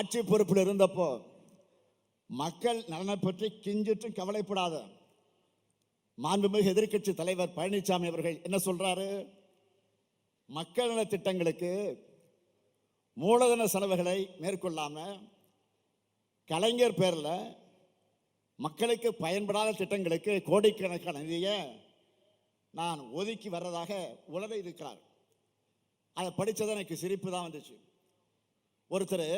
ஆட்சி பொறுப்பில் இருந்தப்போ மக்கள் நலனை பற்றி கிஞ்சிட்டும் கவலைப்படாத. மாண்புமிகு எதிர்க்கட்சி தலைவர் பழனிசாமி அவர்கள் என்ன சொல்றாரு? மக்கள் நல திட்டங்களுக்கு மூலதன செலவுகளை மேற்கொள்ளாம கலைஞர் பேரில் மக்களுக்கு பயன்படாத திட்டங்களுக்கு கோடிக்கணக்கான நிதியை நான் ஒதுக்கி வர்றதாக உலக இருக்கிறார். அதை படித்தது எனக்கு சிரிப்பு தான் வந்துச்சு. ஒருத்தர்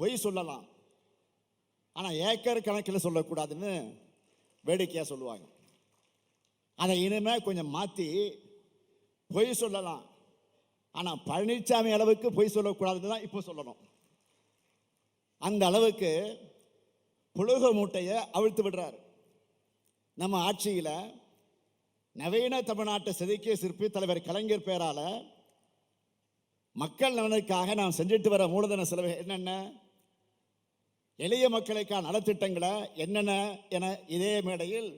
பொய் சொல்லலாம். ஆனால் ஏக்கர் கணக்கில் சொல்லக்கூடாதுன்னு வேடிக்கையாக சொல்லுவாங்க. அதை இனிமேல் கொஞ்சம் மாற்றி பொய் சொல்லலாம். ஆனால் பழனிசாமி அளவுக்கு பொய் சொல்லக்கூடாதுன்னு தான் இப்போ சொல்லணும். அந்த அளவுக்கு புழுக மூட்டையை அவிழ்த்து விடுறார். நம்ம ஆட்சியில் நவீன தமிழ்நாட்டை செதுக்கிய சிற்பி தலைவர் கலைஞர் பேரால மக்கள் நலனுக்காக நாம் செஞ்சுட்டு வர மூலதன செலவு என்னென்ன? எளிய மக்களுக்கான நலத்திட்டங்களை என்னென்ன என இதே மேடையில்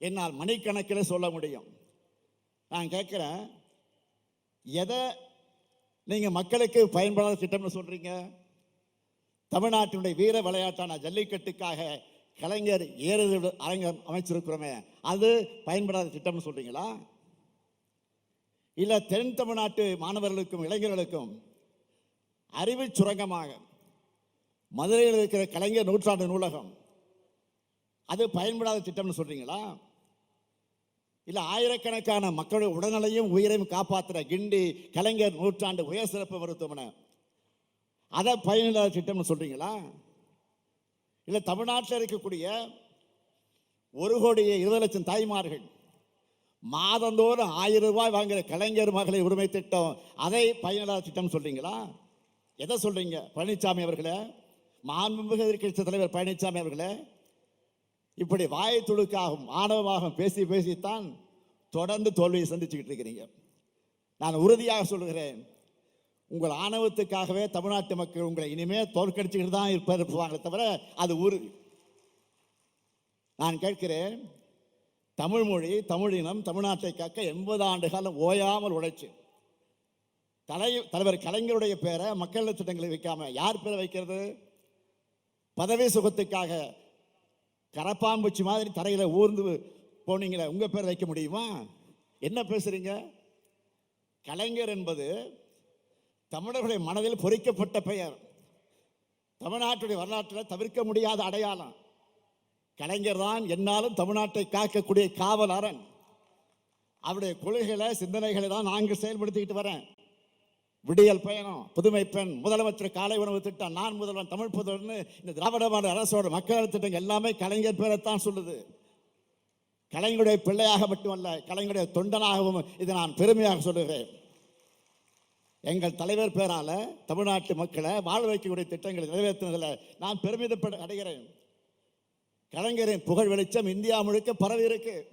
என்னால் மணிக்கணக்கில் சொல்ல முடியும். நான் கேட்குறேன் எதை நீங்கள் மக்களுக்கு பயன்படாத திட்டம்னு சொல்கிறீங்க தமிழ்நாட்டினுடைய வீர விளையாட்டான ஜல்லிக்கட்டுக்காக கலைஞர் ஏறுதல் அரங்கம் அமைச்சிருக்கிறோமே அது பயன்படாத திட்டம்னு சொல்கிறீங்களா இல்லை தென் தமிழ்நாட்டு மாணவர்களுக்கும் இளைஞர்களுக்கும் அறிவு சுரங்கமாக மதுரையில் இருக்கிற கலைஞர் நூற்றாண்டு நூலகம். அது பயன்படாத திட்டம்னு சொல்கிறீங்களா இல்லை ஆயிரக்கணக்கான மக்களுடைய உடல்நலையும் உயிரையும் காப்பாற்றுற கிண்டி கலைஞர் நூற்றாண்டு உயர் சிறப்பு மருத்துவமனை. அதை பயனில்லாத திட்டம்னு சொல்கிறீங்களா இல்லை தமிழ்நாட்டில் இருக்கக்கூடிய ஒரு கோடியே இருபது லட்சம் தாய்மார்கள் மாதந்தோறும் ஆயிரம் ரூபாய் வாங்குகிற கலைஞர் மகளிர் உரிமை திட்டம் அதை பயனில்லாத திட்டம் சொல்கிறீங்களா எதை சொல்கிறீங்க பழனிசாமி அவர்களை? மாண்புமிகு எதிர்க்கட்சி தலைவர் பழனிசாமி அவர்களே இப்படி வாயை துடுக்காகும் ஆணவமாகவும் பேசி பேசித்தான் தொடர்ந்து தோல்வியை சந்திச்சுக்கிட்டு இருக்கிறீங்க. நான் உறுதியாக சொல்கிறேன் உங்கள் ஆணவத்துக்காகவே தமிழ்நாட்டு மக்கள் உங்களை இனிமேல் தோற்கடிச்சுக்கிட்டு தான் இருப்பார் இருப்பாங்களே தவிர அது உறுதி நான் கேட்கிறேன் தமிழ் மொழி தமிழினம் தமிழ்நாட்டை காக்க எண்பது ஆண்டு காலம் ஓயாமல் உழைச்சு தலை தலைவர் கலைஞருடைய பேரை மக்கள் திட்டங்களை வைக்காம யார் பேரை வைக்கிறது? பதவி சுகத்துக்காக கரப்பாம்பூச்சி மாதிரி தரையில் ஊர்ந்து போனீங்களே உங்கள் பேர் வைக்க முடியுமா? என்ன பேசுகிறீங்க கலைஞர் என்பது தமிழர்களுடைய மனதில் பொறிக்கப்பட்ட பெயர். தமிழ்நாட்டுடைய வரலாற்றில் தவிர்க்க முடியாத அடையாளம். கலைஞர் தான் என்னாலும் தமிழ்நாட்டை காக்கக்கூடிய காவல் அரண் அவருடைய கொள்கைகளை சிந்தனைகளை தான் நாங்கள் செயல்படுத்திக்கிட்டு வரேன். விடியல் பயணம் புதுமை பெண் முதலமைச்சர் காலை உணவு திட்டம் நான் முதல்வன் தமிழ் புதல்வன் இந்த திராவிட மாநில அரசோட மக்கள் திட்டங்கள் திட்டம் எல்லாமே கலைஞர் பேரைத்தான் சொல்லுது. கலைஞருடைய பிள்ளையாக மட்டுமல்ல கலைஞருடைய தொண்டனாகவும் இதை நான் பெருமையாக சொல்லுகிறேன். எங்கள் தலைவர் பேரால தமிழ்நாட்டு மக்களை வாழ வைக்கக்கூடிய திட்டங்களை நிறைவேற்றினதில் நான் பெருமிதப்பட அடைகிறேன். கலைஞரின் புகழ் வெளிச்சம் இந்தியா முழுக்க பரவி இருக்கு.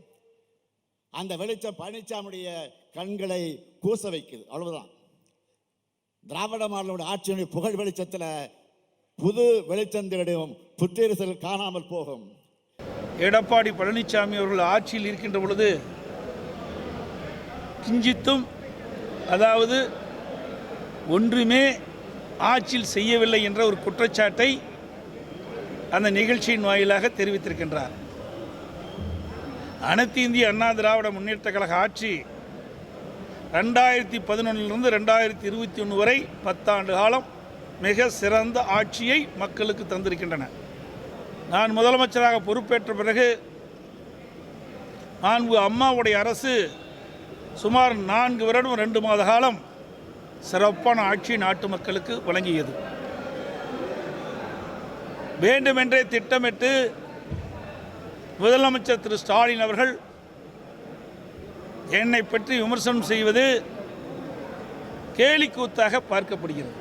அந்த வெளிச்சம் பழனிசாமியுடைய கண்களை கூச வைக்குது. அவ்வளவுதான். திராவிட மாடலோட ஆட்சியினுடைய புகழ் வெளிச்சத்தில் புது வெளிச்சம் தேடும் காணாமல் போகும். எடப்பாடி பழனிசாமி அவர்கள் ஆட்சியில் இருக்கின்ற பொழுது கிஞ்சித்தும் அதாவது ஒன்றுமே ஆட்சியில் செய்யவில்லை என்ற ஒரு குற்றச்சாட்டை அந்த நிகழ்ச்சியின் வாயிலாக தெரிவித்திருக்கின்றார். அனைத்து இந்திய அண்ணா திராவிட முன்னேற்ற கழக ஆட்சி ரெண்டாயிரத்தி பதினொன்றிலிருந்து ரெண்டாயிரத்தி இருபத்தி ஒன்று வரை பத்தாண்டு காலம் மிக சிறந்த ஆட்சியை மக்களுக்கு தந்திருக்கின்றன. நான் முதலமைச்சராக பொறுப்பேற்ற பிறகு நான்கு அம்மாவுடைய அரசு சுமார் நான்கு வருடம் ரெண்டு மாத காலம் சிறப்பான ஆட்சி நாட்டு மக்களுக்கு வழங்கியது. வேண்டுமென்றே திட்டமிட்டு முதலமைச்சர் திரு ஸ்டாலின் அவர்கள் என்னை பற்றி விமர்சனம் செய்வது கேலிக்கூத்தாக பார்க்கப்படுகிறது.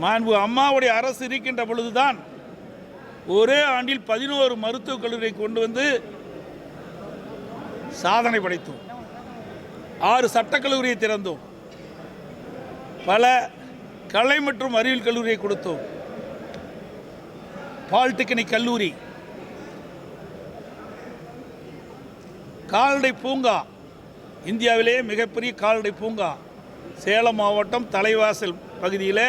மாண்பு அம்மாவுடைய அரசு இருக்கின்ற பொழுதுதான் ஒரே ஆண்டில் பதினோரு மருத்துவக் கல்லூரியை கொண்டு வந்து சாதனை படைத்தோம். ஆறு சட்டக்கல்லூரியை திறந்தோம். பல கலை மற்றும் அறிவியல் கல்லூரியை கொடுத்தோம். பாலிடெக்னிக் கல்லூரி கால்நடை பூங்கா. இந்தியாவிலேயே மிகப்பெரிய கால்நடை பூங்கா. சேலம் மாவட்டம் தலைவாசல் பகுதியில்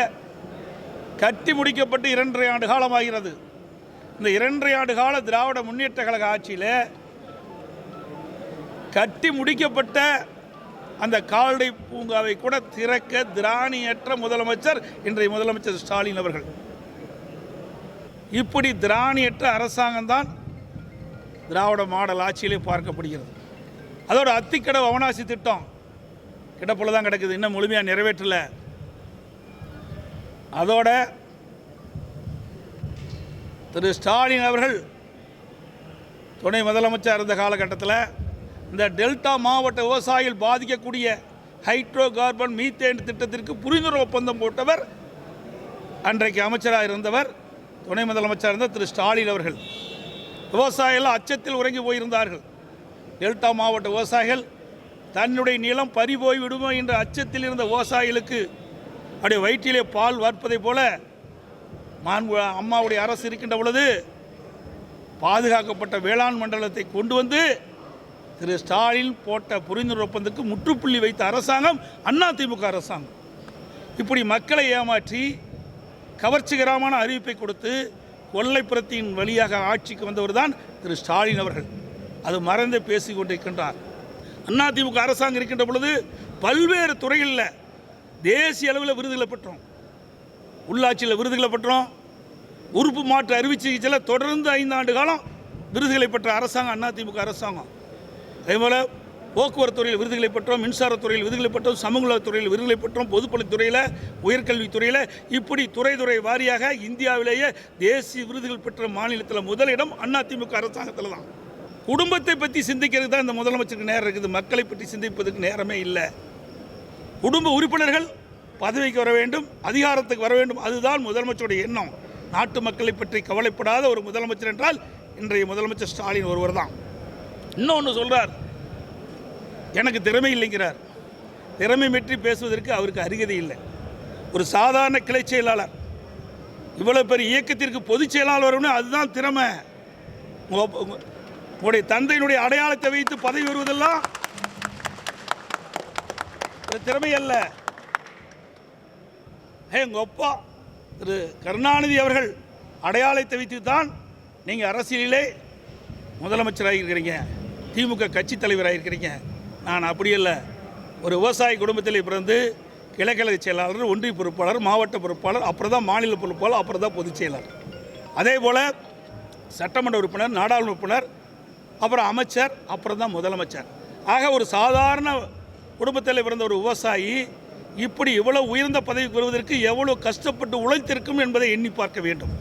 கட்டி முடிக்கப்பட்டு இரண்டரை ஆண்டு காலமாகிறது. இந்த இரண்டரை ஆண்டு கால திராவிட முன்னேற்ற கழக ஆட்சியில் கட்டி முடிக்கப்பட்ட அந்த கால்நடை பூங்காவை கூட திறக்க திராணியற்ற முதலமைச்சர் இன்றைய முதலமைச்சர் ஸ்டாலின் அவர்கள். இப்படி திராணியற்ற அரசாங்கம்தான் திராவிட மாடல் ஆட்சியிலே பார்க்கப்படுகிறது. அதோட அத்திக்கடவு அவனாசி திட்டம் கிடப்பில் தான் கிடக்குது. இன்னும் முழுமையாக நிறைவேற்றல. அதோட திரு ஸ்டாலின் அவர்கள் துணை முதலமைச்சர் இருந்த காலகட்டத்தில் இந்த டெல்டா மாவட்ட விவசாயிகள் பாதிக்கக்கூடிய ஹைட்ரோ கார்பன் மீத்தேன் திட்டத்திற்கு புரிந்துணர்வு ஒப்பந்தம் போட்டவர் அன்றைக்கு அமைச்சராக இருந்தவர் துணை முதலமைச்சர் இருந்த திரு ஸ்டாலின் அவர்கள். விவசாயிகள் அச்சத்தில் உறங்கி போயிருந்தார்கள். டெல்டா மாவட்ட விவசாயிகள் தன்னுடைய நிலம் பறிபோய் விடுமோ என்ற அச்சத்தில் இருந்த விவசாயிகளுக்கு அப்படியே வயிற்றிலே பால் வார்ப்பதைப் போல மாண்பு அம்மாவுடைய அரசு இருக்கின்ற பொழுது பாதுகாக்கப்பட்ட வேளாண் மண்டலத்தை கொண்டு வந்து திரு ஸ்டாலின் போட்ட புரிந்துணர்வு ஒப்பந்தத்துக்கு முற்றுப்புள்ளி வைத்த அரசாங்கம் அதிமுக அரசாங்கம். இப்படி மக்களை ஏமாற்றி கவர்ச்சிகரமான அறிவிப்பை கொடுத்து கொள்ளைப்புறத்தின் வழியாக ஆட்சிக்கு வந்தவர் தான் திரு ஸ்டாலின் அவர்கள். அது மறந்து பேசிக் கொண்டிருக்கின்றார். அதிமுக அரசாங்கம் இருக்கின்ற பொழுது பல்வேறு துறைகளில் தேசிய அளவில் விருதுகளை பெற்றோம். உள்ளாட்சியில் விருதுகளை பெற்றோம். உறுப்பு மாற்று அறுவை சிகிச்சையில் தொடர்ந்து ஐந்தாண்டு காலம் விருதுகளை பெற்ற அரசாங்கம் அதிமுக அரசாங்கம். அதே போல் போக்குவரத்து துறையில் விருதுகளை பெற்றோம் மின்சாரத்துறையில் விருதுகளை பெற்றோம் சமூக துறையில் விருதுகளை பெற்றோம் பொதுப்பணித்துறையில் உயர்கல்வித்துறையில் இப்படி துறை துறை வாரியாக இந்தியாவிலேயே தேசிய விருதுகள் பெற்ற மாநிலத்தில் முதலிடம் அதிமுக அரசாங்கத்தில் தான். குடும்பத்தை பற்றி சிந்திக்கிறது தான் இந்த முதலமைச்சருக்கு நேரம் இருக்குது. மக்களை பற்றி சிந்திப்பதற்கு நேரமே இல்லை. குடும்ப உறுப்பினர்கள் பதவிக்கு வர வேண்டும் அதிகாரத்துக்கு வர வேண்டும். அதுதான் முதலமைச்சருடைய எண்ணம். நாட்டு மக்களை பற்றி கவலைப்படாத ஒரு முதலமைச்சர் என்றால் இன்றைய முதலமைச்சர் ஸ்டாலின் ஒருவர் தான். இன்னொன்று சொல்கிறார் எனக்கு திறமை இல்லைங்கிறார். திறமை பற்றி பேசுவதற்கு அவருக்கு அருகதை இல்லை. ஒரு சாதாரண கிளை செயலாளர். இவ்வளோ பெரிய இயக்கத்திற்கு பொதுச் செயலாளர் அதுதான் திறமை. உங்களுடைய தந்தையினுடைய அடையாளத்தை வைத்து பதவி வருவதெல்லாம் திறமை அல்ல. ஹே அப்பா திரு கருணாநிதி அவர்கள் அடையாளத்தை வைத்து தான் நீங்கள் அரசியலிலே முதலமைச்சராக இருக்கிறீங்க. திமுக கட்சி தலைவராக இருக்கிறீங்க. நான் அப்படி இல்லை ஒரு விவசாய குடும்பத்தில் பிறந்து கிழக்கிழக்கு செயலாளர் ஒன்றிய பொறுப்பாளர் மாவட்ட பொறுப்பாளர் அப்புறம் தான் மாநில பொறுப்பாளர் அப்புறம் தான் பொதுச் செயலாளர். அதே போல் சட்டமன்ற உறுப்பினர் நாடாளுமன்ற உறுப்பினர் அப்புறம் அமைச்சர் அப்புறம் தான் முதலமைச்சர். ஆக ஒரு சாதாரண குடும்பத்தில் பிறந்த ஒரு விவசாயி இப்படி இவ்வளோ உயர்ந்த பதவிக்கு வருவதற்கு எவ்வளோ கஷ்டப்பட்டு உழைத்திருக்கும் என்பதை எண்ணி பார்க்க வேண்டும்.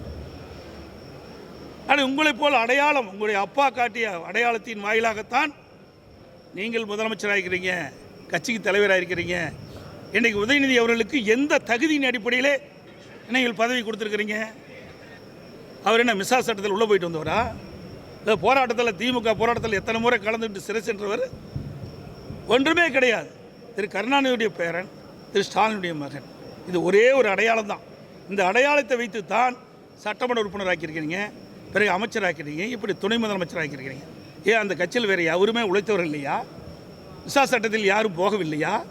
ஆனால் உங்களைப் போல் அடையாளம் உங்களுடைய அப்பா காட்டிய அடையாளத்தின் வாயிலாகத்தான் நீங்கள் முதலமைச்சராக இருக்கிறீங்க கட்சிக்கு தலைவராக இருக்கிறீங்க இன்றைக்கு உதயநிதி அவர்களுக்கு எந்த தகுதியின் அடிப்படையில் நீங்கள் பதவி கொடுத்துருக்கிறீங்க? அவர் என்ன மிசா சட்டத்தில் உள்ளே போயிட்டு வந்தவரா? இல்லை போராட்டத்தில் திமுக போராட்டத்தில் எத்தனை முறை கலந்துட்டு சிறை சென்றவர்? ஒன்றுமே கிடையாது. திரு கருணாநிதியுடைய பேரன் திரு ஸ்டாலினுடைய மகன். இது ஒரே ஒரு அடையாளம் தான். இந்த அடையாளத்தை வைத்து தான் சட்டமன்ற உறுப்பினர் ஆக்கியிருக்கிறீங்க பிறகு அமைச்சராக்கிறீங்க இப்படி துணை முதலமைச்சர் ஆக்கியிருக்கிறீங்க ஏன் அந்த கட்சியில் வேறு யாருமே உழைத்தவர் இல்லையா? விசா சட்டத்தில் யாரும் போகவில்லையா?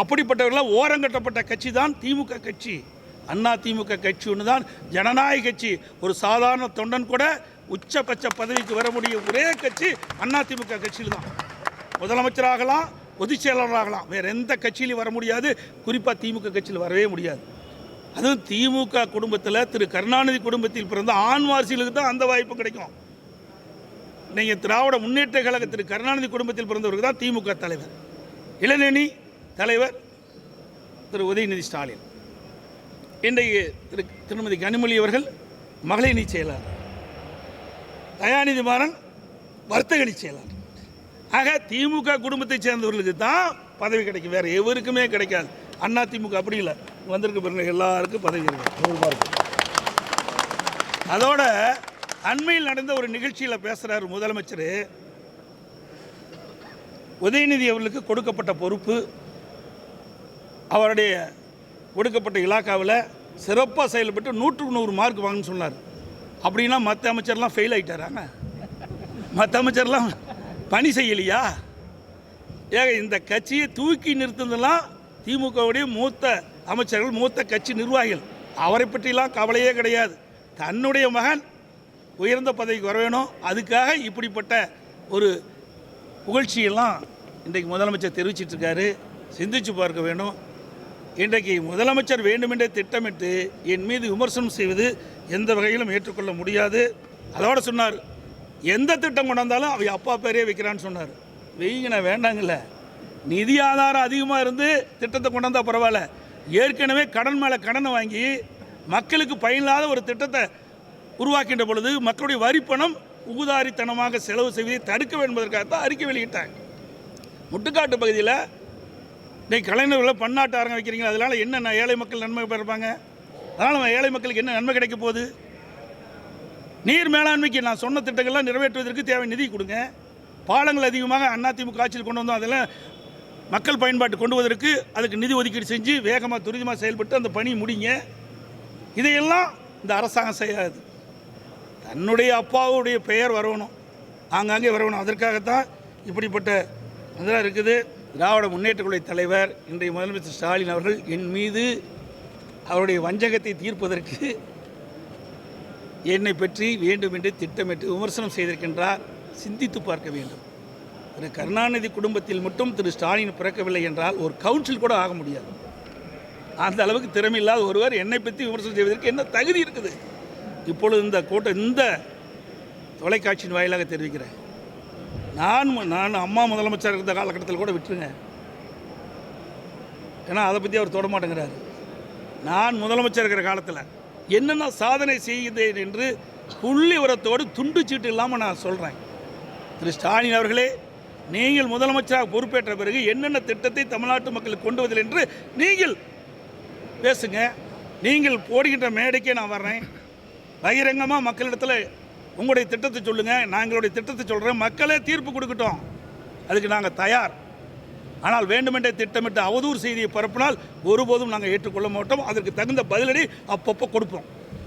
அப்படிப்பட்டவர்களாம் ஓரங்கட்டப்பட்ட கட்சி தான் திமுக கட்சி. அண்ணா திமுக கட்சி ஒன்று தான். ஜனநாயக கட்சி. ஒரு சாதாரண தொண்டன் கூட உச்சபட்ச பதவிக்கு வர முடிய ஒரே கட்சி அண்ணா திமுக கட்சியில் தான். முதலமைச்சராகலாம் பொதுச் செயலாளராகலாம். வேறு எந்த கட்சியிலையும் வர முடியாது. குறிப்பாக திமுக கட்சியில் வரவே முடியாது. அதுவும் திமுக குடும்பத்தில் திரு கருணாநிதி குடும்பத்தில் பிறந்த ஆண் வாரிசுகளுக்கு தான் அந்த வாய்ப்பு கிடைக்கும். நீங்கள் திராவிட முன்னேற்ற கழக திரு கருணாநிதி குடும்பத்தில் பிறந்தவருக்கு தான் திமுக தலைவர். இளநேனி தலைவர் திரு உதயநிதி ஸ்டாலின். இன்றைக்கு திரு திருமதி கனிமொழி அவர்கள் மகளிர் நீ செயலாளர். தயாநிதி மாறன் வர்த்தக அணி செயலாளர். ஆக திமுக குடும்பத்தைச் சேர்ந்தவர்களுக்கு தான் பதவி கிடைக்கும். வேறு எவருக்குமே கிடைக்காது. அண்ணா திமுக அப்படி இல்லை. வந்திருக்க பிறகு எல்லாருக்கும் பதவி இருக்கு அதோட அண்மையில் நடந்த ஒரு நிகழ்ச்சியில் பேசுகிறார் முதலமைச்சர். உதயநிதி அவர்களுக்கு கொடுக்கப்பட்ட பொறுப்பு அவருடைய கொடுக்கப்பட்ட இலாக்காவில் சிறப்பாக செயல்பட்டு நூற்றுக்கு நூறு மார்க் வாங்கன்னு சொன்னார். அப்படின்னா மற்ற அமைச்சர்லாம் ஃபெயில் ஆகிட்டாராங்க மற்ற அமைச்சர்லாம் பணி செய்யலையா? ஏக இந்த கட்சியை தூக்கி நிறுத்துனதுலாம் திமுகவுடைய மூத்த அமைச்சர்கள் மூத்த கட்சி நிர்வாகிகள். அவரை பற்றிலாம் கவலையே கிடையாது. தன்னுடைய மகன் உயர்ந்த பதவிக்கு வர வேணும். அதுக்காக இப்படிப்பட்ட ஒரு புகழ்ச்சியெல்லாம் இன்றைக்கு முதலமைச்சர் தெரிவிச்சிட்டு இருக்காரு சிந்திச்சு பார்க்க வேண்டும் இன்றைக்கு முதலமைச்சர் வேண்டுமென்றே திட்டமிட்டு என் மீது விமர்சனம் செய்வது எந்த வகையிலும் ஏற்றுக்கொள்ள முடியாது. அதோட சொன்னார். எந்த திட்டம் கொண்டாந்தாலும் அவ அப்பா பேரே வைக்கிறான்னு சொன்னார். வெயிங்கண்ணா வேண்டாங்கல்ல. நிதி ஆதாரம் அதிகமாக இருந்து திட்டத்தை கொண்டாந்தால் பரவாயில்ல. ஏற்கனவே கடன் மேலே கடனை வாங்கி மக்களுக்கு பயனில்லாத ஒரு திட்டத்தை உருவாக்கின்ற பொழுது மக்களுடைய வரிப்பணம் உகுதாரித்தனமாக செலவு செய்வதை தடுக்க வேண்டும் என்பதற்காகத்தான் அறிக்கை வெளியிட்டாங்க. முட்டுக்காட்டு பகுதியில் இன்னைக்கு கலைஞர்களை பன்னாட்டு அரங்கம் வைக்கிறீங்க அதனால் என்ன ஏழை மக்கள் நன்மை பெறப்பாங்க? அதனால் நம்ம ஏழை மக்களுக்கு என்ன நன்மை கிடைக்க போகுது? நீர் மேலாண்மைக்கு நான் சொன்ன திட்டங்கள்லாம் நிறைவேற்றுவதற்கு தேவை நிதி கொடுங்க. பாலங்கள் அதிகமாக அதிமுக ஆட்சியில் கொண்டு வந்தோம் அதெல்லாம் மக்கள் பயன்பாட்டு கொண்டு வருவதற்கு அதுக்கு நிதி ஒதுக்கீடு செஞ்சு வேகமாக துரிதமாக செயல்பட்டு அந்த பணி முடிங்க. இதையெல்லாம் இந்த அரசாங்கம் செய்யாது. தன்னுடைய அப்பாவுடைய பெயர் வரணும். ஆங்காங்கே வரணும். அதற்காகத்தான் இப்படிப்பட்ட இதெல்லாம் இருக்குது. திராவிட முன்னேற்றக் குழு தலைவர் இன்றைய முதலமைச்சர் ஸ்டாலின் அவர்கள் என் மீது அவருடைய வஞ்சகத்தை தீர்ப்பதற்கு என்னை பற்றி வேண்டுமென்று திட்டமிட்டு விமர்சனம் செய்திருக்கின்றார். சிந்தித்து பார்க்க வேண்டும். திரு கருணாநிதி குடும்பத்தில் மட்டும் திரு ஸ்டாலின் பிறக்கவில்லை என்றால் ஒரு கவுன்சில் கூட ஆக முடியாது. அந்த அளவுக்கு திறமையில்லாத ஒருவர் என்னை பற்றி விமர்சனம் செய்வதற்கு என்ன தகுதி இருக்குது? இப்பொழுது இந்த கூட்டம் இந்த தொலைக்காட்சியின் வாயிலாக தெரிவிக்கிறேன். நான் நான் அம்மா முதலமைச்சர் இருந்த காலகட்டத்தில் கூட விட்டுருங்க. ஏன்னா அதை பற்றி அவர் தொட மாட்டேங்கிறாரு. நான் முதலமைச்சர் இருக்கிற காலத்தில் என்னென்ன சாதனை செய்கிறேன் என்று புள்ளி உரத்தோடு துண்டு சீட்டு இல்லாமல் நான் சொல்கிறேன் திரு ஸ்டாலின் அவர்களே நீங்கள் முதலமைச்சராக பொறுப்பேற்ற பிறகு என்னென்ன திட்டத்தை தமிழ்நாட்டு மக்களுக்கு கொண்டு வதில் என்று நீங்கள் பேசுங்க. நீங்கள் போடுகின்ற மேடைக்கே நான் வர்றேன். பகிரங்கமாக மக்களிடத்தில் உங்களுடைய திட்டத்தை சொல்லுங்கள் நாங்களுடைய திட்டத்தை சொல்கிறேன் மக்களே தீர்ப்பு கொடுக்கட்டும். அதுக்கு நாங்கள் தயார். ஆனால் வேண்டுமென்றே திட்டமிட்டு அவதூறு செய்தியை பரப்பினால் ஒருபோதும் நாங்கள் ஏற்றுக்கொள்ள மாட்டோம். அதற்கு தகுந்த பதிலடி அப்பப்போ கொடுப்போம்.